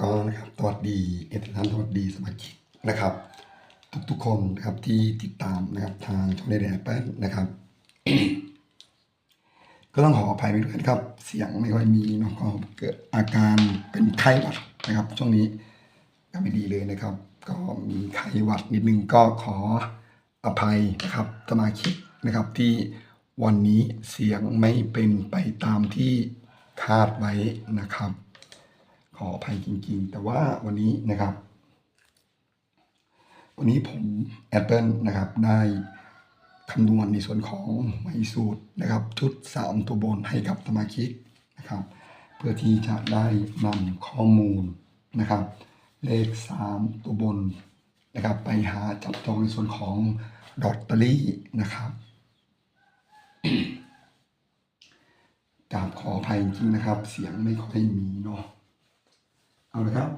ก็นะครับสวัสดีเอฟทันสวัสดีสมาชิกนะครับ ทุกๆคนนะครับที่ติดตามนะครับทางช่องเดนแอปเปิลนะครับ ก็ต้องขออภัยไปด้วยนะครับ เสียงไม่ค่อยมีเนาะก็เกิดอาการเป็นไข้หวัดนะครับ ช่วงนี้ก็ไม่ดีเลยนะครับ ก็มีไข้หวัดนิดนึงก็ขออภัยนะครับสมาชิกนะครับที่วันนี้เสียงไม่เป็นไปตามที่คาดไว้นะครับ ออภัยจริง ๆ แต่ว่าวันนี้นะครับ วันนี้ผมแอปเปิลนะครับได้คำนวณในส่วนของไมสูตรนะครับชุด 3 ตัวบนให้กับสมาชิกนะครับ เพื่อที่จะได้นำข้อมูลนะครับ เลข 3 ตัวบนนะครับ ไปหาจับจองในส่วนของดอตเตอรี่นะครับกราบขออภัยจริงนะครับ เสียงไม่ค่อยมีเนาะ เอาละครับ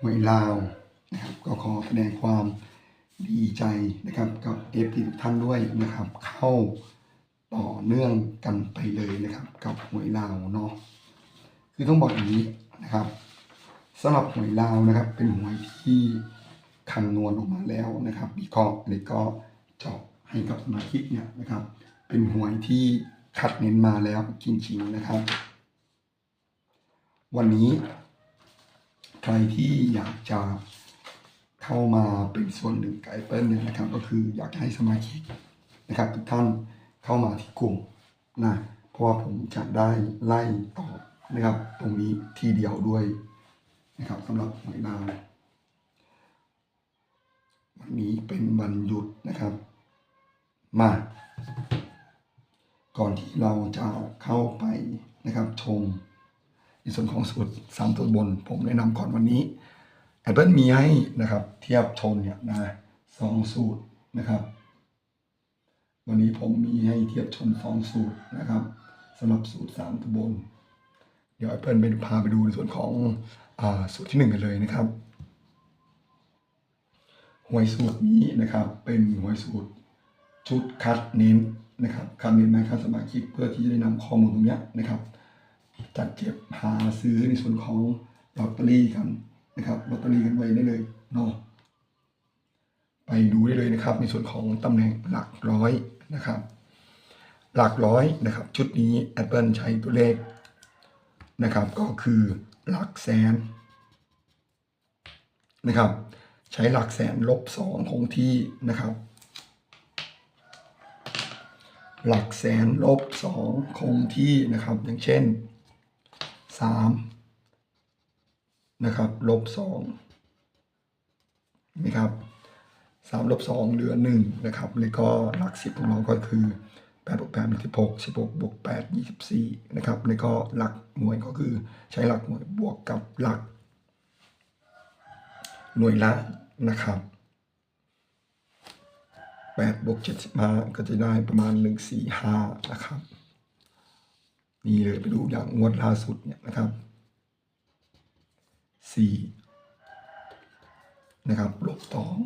หวยลาวนะครับก็ขอแสดงความดีใจนะครับกับเอฟทีทุกท่านด้วยนะครับ เข้าต่อเนื่องกันไปเลยนะครับ กับหวยลาวเนาะคือต้องบอกอย่างนี้นะครับสำหรับหวยลาวนะครับ เป็นหวยที่คำนวณออกมาแล้วนะครับวิเคราะห์เลยก็เจาะให้กับสมาชิกเนี่ยนะครับ เป็นหวยที่คัดเน้นมาแล้วจริงๆนะครับ วันนี้ ใครที่อยากจะเข้ามาเป็นส่วนหนึ่งกับไอเปิลเนี่ยนะครับ ก็คืออยากให้สมาชิกนะครับ ทุกท่านเข้ามาที่กลุ่มนะเพราะว่าผมจะได้ไล่ตอบนะครับ ตรงนี้ทีเดียวด้วยนะครับสำหรับหน่วยดาววันนี้เป็นวันหยุดนะครับ มา ก่อนที่เราจะเข้าไปนะครับชม ในส่วนของสูตรสามตัวบน ผมแนะนำก่อนวันนี้ Apple มีให้นะครับ เทียบชนเนี่ยนะสองสูตรนะครับ วันนี้ผมมีให้เทียบชนสองสูตรนะครับสำหรับสูตรสามตัวบน เดี๋ยว Apple ไปพาไปดูในส่วนของอาสูตรที่หนึ่งกันเลยนะครับหวยสูตรนี้นะครับ เป็นหวยสูตรชุดคัดเน้นนะครับคัดเน้นไหมครับสมาชิกเพื่อที่จะได้นำข้อมูลตรงเนี้ยนะครับ จัดเก็บหาซื้อในส่วนของลอตเตอรี่กันนะครับลอตเตอรี่กันไว้ได้เลยเนาะไปดูได้เลยนะครับ ในส่วนของตำแหน่งหลักร้อยนะครับ หลักร้อยนะครับ ชุดนี้ Apple ใช้ตัวเลขนะครับ ก็คือหลักแสนนะครับ ใช้หลักแสนลบสองคงที่นะครับ หลักแสนลบสองคงที่นะครับ อย่างเช่น สามนะครับลบสองนะครับสามลบสองเหลือหนึ่งนะครับแล้วก็หลักสิบของเราก็คือแปดบวกแปดเป็นสิบหกสิบหกบวกแปดยี่สิบสี่นะครับแล้วก็หลักหน่วยก็คือใช้หลักหน่วยบวกกับหลัก หน่วยละนะครับแปดบวกเจ็ดสิบห้าก็จะได้ประมาณหนึ่งสี่ห้านะครับ นี่เลยไปดูอย่างงวดล่าสุดเนี่ยนะครับสี่นะครับลบสอง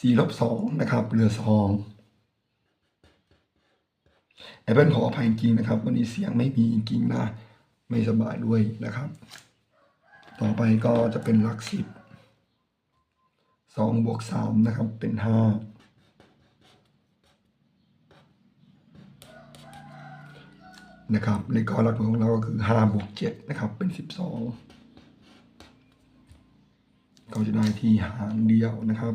สี่ลบสองนะครับเหลือสองแอปเปิลขออภัยจริงนะครับ วันนี้เสียงไม่มีจริงนะ ไม่สบายด้วยนะครับ ต่อไปก็จะเป็นหลักสิบสองบวกสามนะครับเป็นห้า นะครับเลขข้อหลักของเราก็คือห้าบวกเจ็ดนะครับเป็นสิบสองก็จะได้ที่หางเดียวนะครับ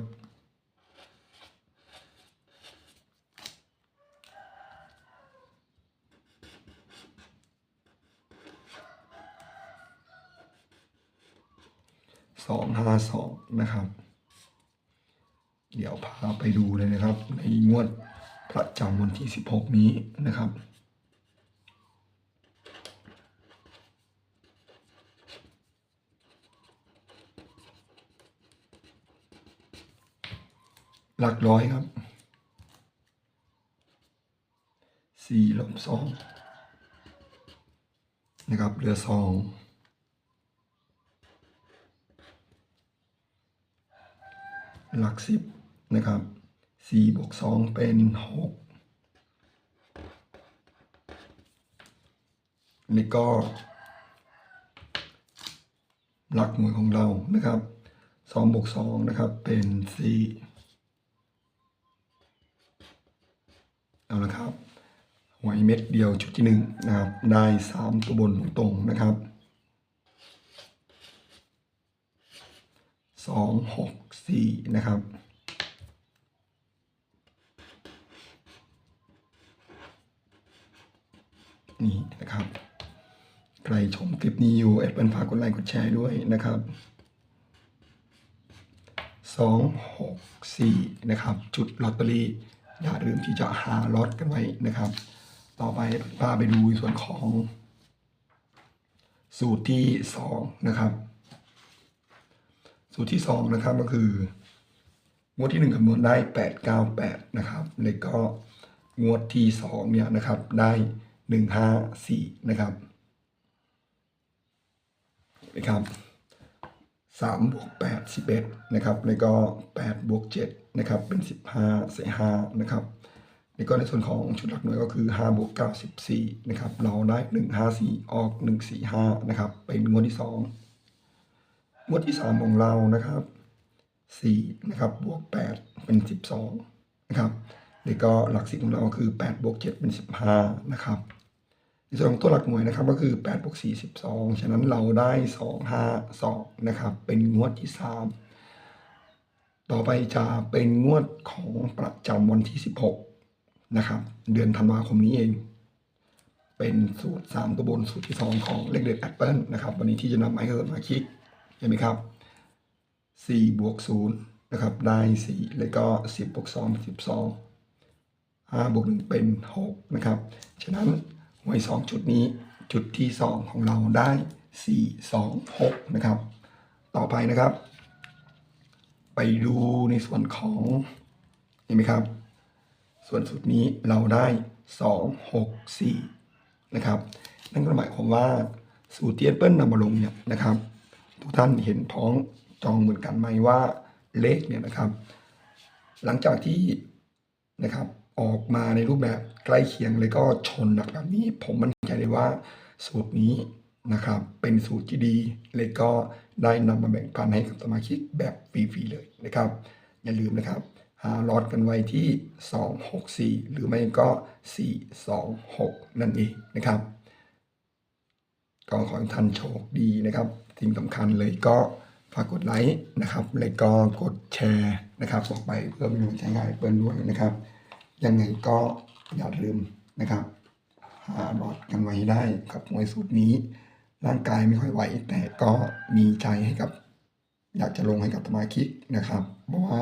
สองห้าสองนะครับ เดี๋ยวพาไปดูเลยนะครับ ในงวดประจำวันที่สิบหกนี้นะครับ หลักร้อยครับสี่ลบสองนะครับเหลือสองหลักสิบนะครับสี่บวกสองเป็นหกแล้วก็ หลักหน่วยของเรานะครับสองบวกสองนะครับเป็นสี่ เอาละครับหวยเม็ดเดียวชุดที่หนึ่งนะครับ ได้สามตัวบนตรงๆนะครับสองหกสี่นะครับนี่นะครับ ใครชมคลิปนี้อยู่แอดเปิลฝากกดไลค์กดแชร์ด้วยนะครับสองหกสี่นะครับ จุดลอตเตอรี่ อย่าลืมที่จะหาลอตกันไว้นะครับ ต่อไปพาไปดูส่วนของ สูตรที่สองนะครับ สูตรที่สองนะครับก็คืองวดที่หนึ่งคำนวณได้แปดเก้าแปดนะครับแล้วก็งวดที่สองเนี่ยนะครับได้หนึ่งห้าสี่นะครับนะครับ สามบวกแปดสิบเอ็ดนะครับแล้วก็แปดบวกเจ็ดนะครับเป็นสิบห้าใส่ห้านะครับแล้วก็ในส่วนของชุดหลักหน่วยก็คือห้าบวกเก้าสิบสี่นะครับเราได้หนึ่งห้าสี่ออกหนึ่งสี่ห้านะครับเป็นงวดที่สองงวดที่สามของเรานะครับสี่นะครับบวกแปดเป็นสิบสองนะครับแล้วก็หลักสิบของเราคือแปดบวกเจ็ดเป็นสิบห้านะครับ ในส่วนของตัวหลักหน่วยนะครับก็คือแปดบวกสี่สิบสองฉะนั้นเราได้สองห้าสองนะครับเป็นงวดที่สามต่อไปจะเป็นงวดของประจำวันที่สิบหกนะครับเดือนธันวาคมนี้เอง เป็นสูตรสามตัวบนสูตรที่สองของเลขเด็ดแอปเปิลนะครับวันนี้ที่จะนำมาให้กับมาคิดเห็นไหมครับสี่บวกศูนย์นะครับได้สี่แล้วก็สิบบวกสองสิบสองห้าบวกหนึ่งเป็นหกนะครับ ฉะนั้น หวยสองจุดนี้จุดที่สองของเราได้สี่สองหกนะครับ ต่อไปนะครับ ไปดูในส่วนของเห็นไหมครับ ส่วนสุดนี้เราได้สองหกสี่นะครับ นั่นก็หมายความว่าสูตรเที่แอปเปิลนำมาลงเนี่ยนะครับ ทุกท่านเห็นพ้องจองเหมือนกันไหมว่าเลขเนี่ยนะครับ หลังจากที่นะครับ ออกมาในรูปแบบใกล้เคียงเลยก็ชนแบบนี้ ผมมั่นใจเลยว่าสูตรนี้นะครับ เป็นสูตรที่ดีเลยก็ได้นำมาแบ่งปันให้กับสมาชิกแบบฟรีๆเลยนะครับ อย่าลืมนะครับหาลอตกันไว้ที่ 264 หรือไม่ก็ 426 นั่นเองนะครับก็ขอให้ท่านโชคดีนะครับ สิ่งสำคัญเลยก็ฝากกดไลค์นะครับ แล้วก็กดแชร์นะครับออกไปเพื่อเป็นกำลังใจให้เปิ้ลด้วยนะครับ ยังไงก็อย่าลืมนะครับหาหลอตกันไว้ได้กับมวยสูตรนี้ ร่างกายไม่ค่อยไหว แต่ก็มีใจให้กับ อยากจะลงให้กับสมาชิกนะครับ เพราะว่า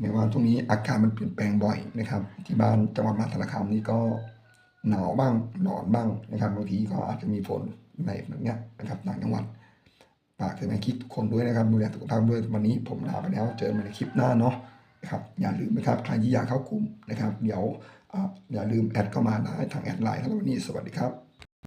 ในว่าตรงนี้อากาศมันเปลี่ยนแปลงบ่อยนะครับ ที่บ้านจังหวัดมหาสารคามนี่ก็หนาวบ้างร้อนบ้างนะครับบางทีก็อาจจะมีฝนในแบบเนี้ยนะครับต่างจังหวัดฝากสมาชิกทุกคนด้วยนะครับดูแลสุขภาพด้วยวันนี้ผมลาไปแล้ว เจอกันในคลิปหน้าเนาะ นะครับอย่าลืมนะครับใครที่อยากเข้ากลุ่มนะครับ เดี๋ยวอ่าอย่าลืมแอดเข้ามาได้ทางแอดไลน์ครับวันนี้สวัสดีครับ